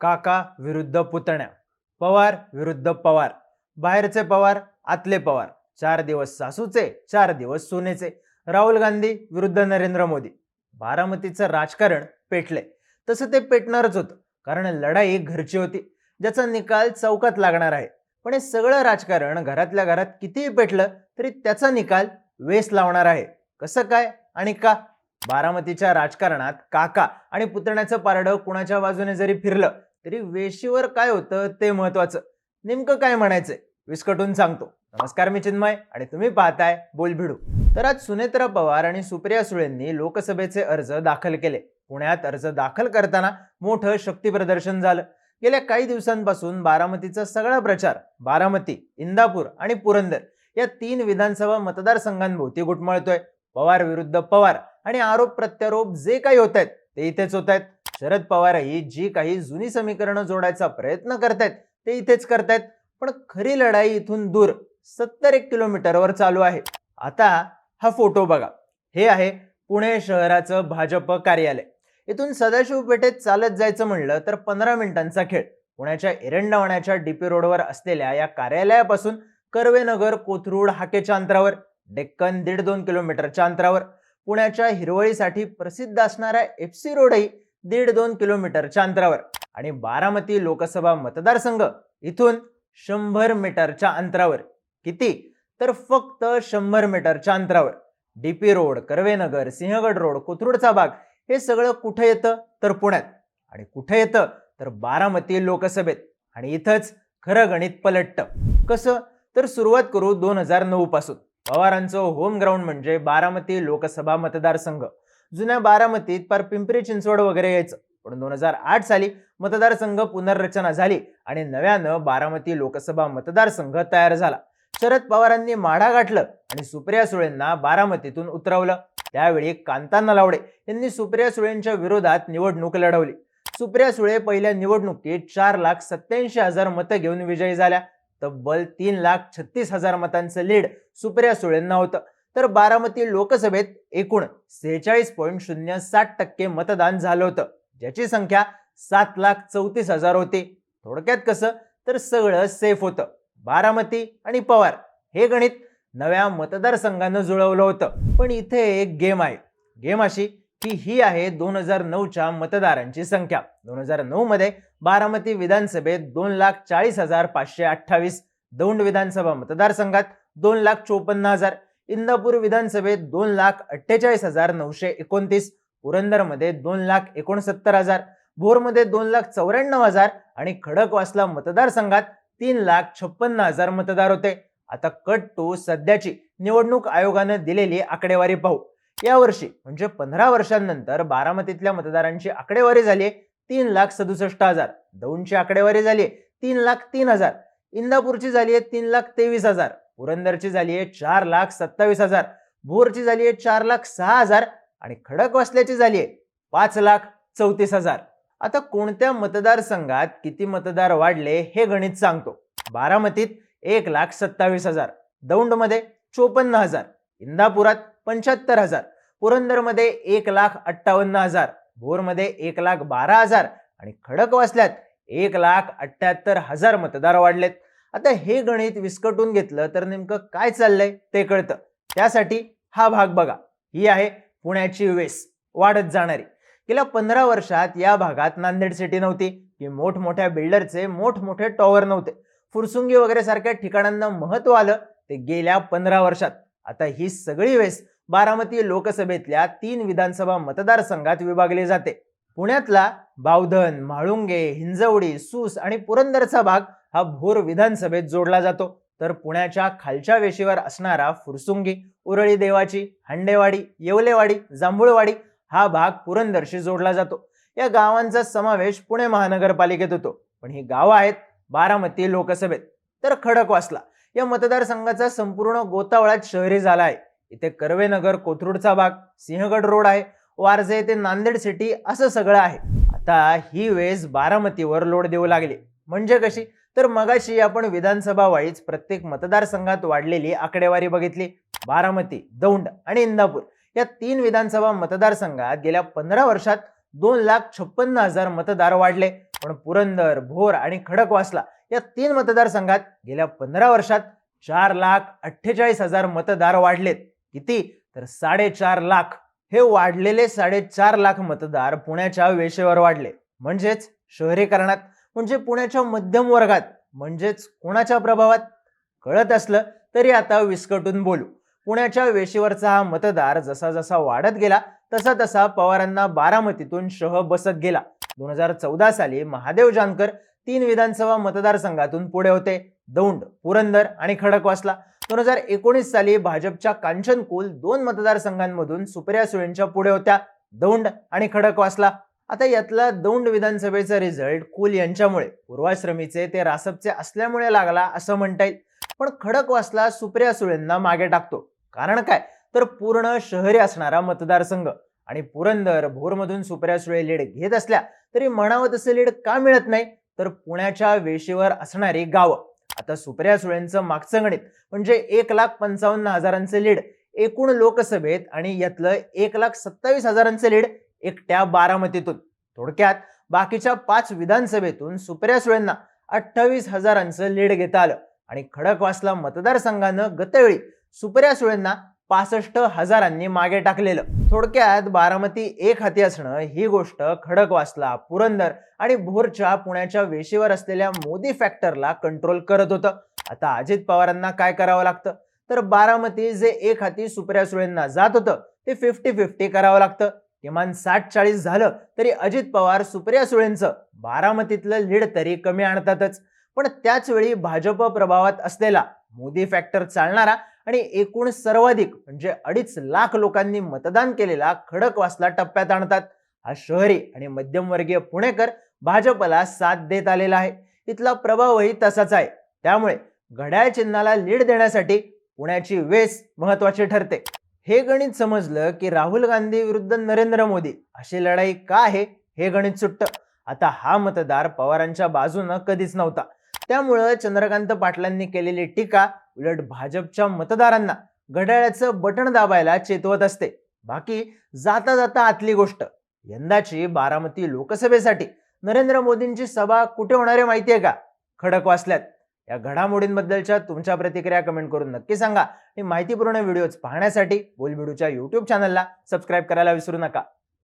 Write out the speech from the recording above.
काका विरुद्ध पुतण्या पवार विरुद्ध पवार बाहेरचे पवार आतले पवार चार दिवस सासूचे चार दिवस सोनेचे राहुल गांधी विरुद्ध नरेंद्र मोदी. बारामतीचं राजकारण पेटले. तसं ते पेटणारच होतं कारण लढाई घरची होती ज्याचा निकाल चौकात लागणार आहे. पण हे सगळं राजकारण घरातल्या घरात कितीही पेटलं तरी त्याचा निकाल वेस लावणार आहे. कसं काय आणि का? बारामतीच्या राजकारणात काका आणि पुतण्याचं पारडं कुणाच्या बाजूने जरी फिरलं तरी वेशीवर काय होतं ते महत्वाचं. नेमकं काय म्हणायचंय? विस्कटून सांगतो. नमस्कार मी चिन्मय आणि तुम्ही पाहताय बोलभिडू. तर आज सुनेत्रा पवार आणि सुप्रिया सुळेंनी लोकसभेचे अर्ज दाखल केले. पुण्यात अर्ज दाखल करताना मोठं शक्ती प्रदर्शन झालं. गेल्या काही दिवसांपासून बारामतीचा सगळा प्रचार बारामती इंदापूर आणि पुरंदर या तीन विधानसभा मतदारसंघांभोवती गुटमळतोय. पवार विरुद्ध पवार आणि आरोप प्रत्यारोप जे काही होत आहेत ते इथेच होत आहेत शरद पवारही जी काही जुनी समीकरणं जोडायचा प्रयत्न करतायत ते इथेच करतायत. पण खरी लढाई इथून दूर सत्तर एक किलोमीटरवर चालू आहे. आता हा फोटो बघा. हे आहे पुणे शहराचं भाजप कार्यालय. इथून सदाशिव पेठेत चालत जायचं म्हणलं तर पंधरा मिनिटांचा खेळ. पुण्याच्या एरंडावण्याच्या डीपी रोडवर असलेल्या या कार्यालयापासून कर्वेनगर कोथरूड हाकेच्या अंतरावर डेक्कन दीड दोन किलोमीटरच्या अंतरावर पुण्याच्या हिरवळीसाठी प्रसिद्ध असणारा एफ सी रोडही दीड दोन किलोमीटरच्या अंतरावर. आणि बारामती लोकसभा मतदारसंघ इथून शंभर मीटरच्या अंतरावर. किती? तर फक्त शंभर मीटरच्या अंतरावर. DP road Karvenagar Sinhagad road कोथरूडचा भाग हे सगळं कुठे येतं? तर पुण्यात. आणि कुठे येतं? तर बारामती लोकसभेत. आणि इथंच खरं गणित पलटतं. कसं? तर सुरुवात करू दोन हजार नऊ पासून. पवारांचं होम ग्राउंड म्हणजे बारामती लोकसभा मतदारसंघ. जुन्या बारामतीत पार पिंपरी चिंचवड वगैरे यायचं. पण दोन हजार आठ साली मतदारसंघ पुनर्रचना झाली आणि नव्यानं बारामती लोकसभा मतदारसंघ तयार झाला. शरद पवारांनी माढा गाठलं आणि सुप्रिया सुळेंना बारामतीतून उतरवलं. त्यावेळी कांताना लावडे यांनी सुप्रिया सुळेंच्या विरोधात निवडणूक लढवली. सुप्रिया सुळे पहिल्या निवडणुकीत चार लाख सत्याऐंशी हजार मतं घेऊन विजयी झाल्या. तब्बल तीन लाख छत्तीस हजार मतांचं लीड सुप्रिया सुळेंना होतं. तर बारामती लोकसभेत एकूण सेहेचाळीस पॉईंट शून्य साठ टक्के मतदान झालं होतं. ज्याची संख्या सात लाख चौतीस हजार होती. थोडक्यात कसं? तर सगळं सेफ होतं. बारामती आणि पवार हे गणित नव्या मतदारसंघानं जुळवलं होतं. पण इथे एक गेम आहे. गेम अशी की ही आहे दोन हजार नऊच्या मतदारांची संख्या. दोन हजार नऊ मध्ये बारामती विधानसभेत दोन लाख चाळीस हजार पाचशे अठ्ठावीस दौंड विधानसभा मतदारसंघात दोन लाख चोपन्न हजार. इंदापूर विधानसभेत दोन लाख अठ्ठेचाळीस हजार नऊशे एकोणतीस. पुरंदरमध्ये दोन लाख एकोणसत्तर हजार. भोरमध्ये दोन लाख चौऱ्याण्णव हजार आणि खडकवासला मतदारसंघात तीन लाख छप्पन्न हजार मतदार होते. आता कट टू सध्याची निवडणूक आयोगानं दिलेली आकडेवारी पाहू. यावर्षी म्हणजे पंधरा वर्षांनंतर बारामतीतल्या मतदारांची आकडेवारी झाली तीन लाख सदुसष्ट हजार. दौंडची आकडेवारी झाली तीन लाख तीन हजार. इंदापूरची झाली आहे तीन लाख तेवीस हजार. पुरंदरची झाली आहे चार लाख सत्तावीस हजार. भोरची झाली आहे चार लाख सहा हजार. आणि खडकवासल्याची झाली आहे पाच लाख चौतीस हजार. आता कोणत्या मतदारसंघात किती मतदार वाढले हे गणित सांगतो. बारामतीत एक लाख सत्तावीस हजार. दौंडमध्ये चोपन्न हजार. इंदापुरात पंच्याहत्तर हजार. पुरंदरमध्ये एक लाख अठ्ठावन्न हजार. भोरमध्ये एक लाख बारा हजार आणि खडकवासल्यात एक लाख अठ्ठ्याहत्तर हजार मतदार वाढलेत. आता हे गणित विस्कटून घेतलं तर नेमकं काय चाललंय ते कळतं. त्यासाठी हा भाग बघा. ही आहे पुण्याची वेस. वाढत जाणारी. गेल्या पंधरा वर्षात या भागात नांदेड सिटी नव्हती. की मोठमोठ्या बिल्डरचे मोठमोठे टॉवर नव्हते. फुरसुंगी वगैरे सारख्या ठिकाणांना महत्त्व आलं ते गेल्या पंधरा वर्षात. आता ही सगळी वेस बारामती लोकसभेतल्या तीन विधानसभा मतदारसंघात विभागली जाते. पुण्यातला बावधन म्हाळुंगे हिंजवडी सूस आणि पुरंदरचा भाग हा भोर विधानसभेत जोडला जातो. तर पुण्याच्या खालच्या वेशीवर असणारा फुरसुंगी उरळी देवाची हंडेवाडी येवलेवाडी जांभूळवाडी हा भाग पुरंदरशी जोडला जातो. या गावांचा समावेश पुणे महानगरपालिकेत होतो. पण ही गावं आहेत बारामती लोकसभेत. तर खडकवासला या मतदारसंघाचा संपूर्ण गोतावळात शहरी झाला आहे. इथे कर्वेनगर कोथरूडचा भाग सिंहगड रोड आहे वारजे ते नांदेड सिटी असं सगळं आहे. आता ही वेळेस बारामतीवर लोड देऊ लागली. म्हणजे कशी? तर मगाशी आपण विधानसभा वाईज प्रत्येक मतदारसंघात वाढलेली आकडेवारी बघितली. बारामती दौंड आणि इंदापूर या तीन विधानसभा मतदारसंघात गेल्या पंधरा वर्षात दोन लाख छप्पन्न हजार मतदार वाढले. पण पुरंदर भोर आणि खडकवासला या तीन मतदारसंघात गेल्या पंधरा वर्षात चार लाख अठ्ठेचाळीस हजार मतदार वाढलेत. किती? तर साडेचार लाख. हे वाढलेले साडेचार लाख मतदार पुण्याच्या वेशेवर वाढले. म्हणजेच शहरीकरणात म्हणजे पुण्याच्या मध्यम वर्गात म्हणजेच कोणाच्या प्रभावात? कळत असलं तरी आता विस्कटून बोलू. पुण्याच्या वेशीवरचा हा मतदार जसा जसा वाढत गेला तसा तसा पवारांना बारामतीतून शह बसत गेला. दोन हजार चौदा साली महादेव जानकर तीन विधानसभा मतदारसंघातून पुढे होते. दौंड पुरंदर आणि खडकवासला. दोन हजार एकोणीस साली भाजपच्या कांचन कुल दोन मतदारसंघांमधून सुप्रिया सुळेंच्या पुढे होत्या. दौंड आणि खडकवासला आता यातला दौंड विधानसभेचा रिझल्ट कुल यांच्यामुळे. पूर्वाश्रमीचे ते रासपचे असल्यामुळे लागला असं म्हणता येईल. पण खडकवासला सुप्रिया सुळेंना मागे टाकतो. कारण काय? तर पूर्ण शहरी असणारा मतदारसंघ आणि पुरंदर भोरमधून सुप्रिया सुळे लीड घेत असल्या तरी म्हणावं तसे लीड का मिळत नाही? तर पुण्याच्या वेशीवर असणारी गावं. आता सुप्रिया सुळेंचं मागचं गणित म्हणजे एक लाख पंचावन्न हजारांचे लीड एकूण लोकसभेत आणि यातलं एक लाख सत्तावीस हजारांचे लीड एकट्या बारामतीतून. थोडक्यात बाकीच्या पाच विधानसभेतून सुप्रिया सुळेंना अठ्ठावीस हजारांचं लीड घेता आलं. आणि खडकवासला मतदारसंघानं गतवेळी सुप्रिया सुळेंना पासष्ट हजारांनी मागे टाकलेलं. थोडक्यात बारामती एक हाती असणं ही गोष्ट खडकवासला पुरंदर आणि भोरच्या पुण्याच्या वेशीवर असलेल्या मोदी फॅक्टरला कंट्रोल करत होतं. आता अजित पवारांना काय करावं लागतं? तर बारामती जे एक हाती सुप्रिया सुळेंना जात होतं ते फिफ्टी फिफ्टी करावं लागतं. किमान साठ चाळीस झालं तरी अजित पवार सुप्रिया सुळेंचं बारामतीतलं लीड तरी कमी आणतातच. पण त्याच वेळी भाजप प्रभावात असलेला मोदी फॅक्टर चालणारा आणि एकूण सर्वाधिक म्हणजे अडीच लाख लोकांनी मतदान केलेला खडकवासला टप्प्यात आणतात. हा शहरी आणि मध्यमवर्गीय पुणेकर भाजपला साथ देत आलेला आहे. इथला प्रभावही तसाच आहे. त्यामुळे घड्याळ चिन्हाला लीड देण्यासाठी पुण्याची वेस महत्वाची ठरते. हे गणित समजलं की राहुल गांधी विरुद्ध नरेंद्र मोदी अशी लढाई का आहे हे गणित सुटतं. आता हा मतदार पवारांच्या बाजूनं कधीच नव्हता. त्यामुळं चंद्रकांत पाटलांनी केलेली टीका उलट भाजपच्या मतदारांना घड्याळाचं बटण दाबायला चेतवत असते. बाकी जाता जाता आतली गोष्ट यंदाची बारामती लोकसभेसाठी नरेंद्र मोदींची सभा कुठे होणार आहे माहिती आहे का? खडक वाचल्यात. या घडामोडींबद्दलच्या तुमच्या प्रतिक्रिया कमेंट करून नक्की सांगा. आणि माहितीपूर्ण व्हिडिओज पाहण्यासाठी बोलबिडूच्या युट्यूब चॅनलला सबस्क्राईब करायला विसरू नका.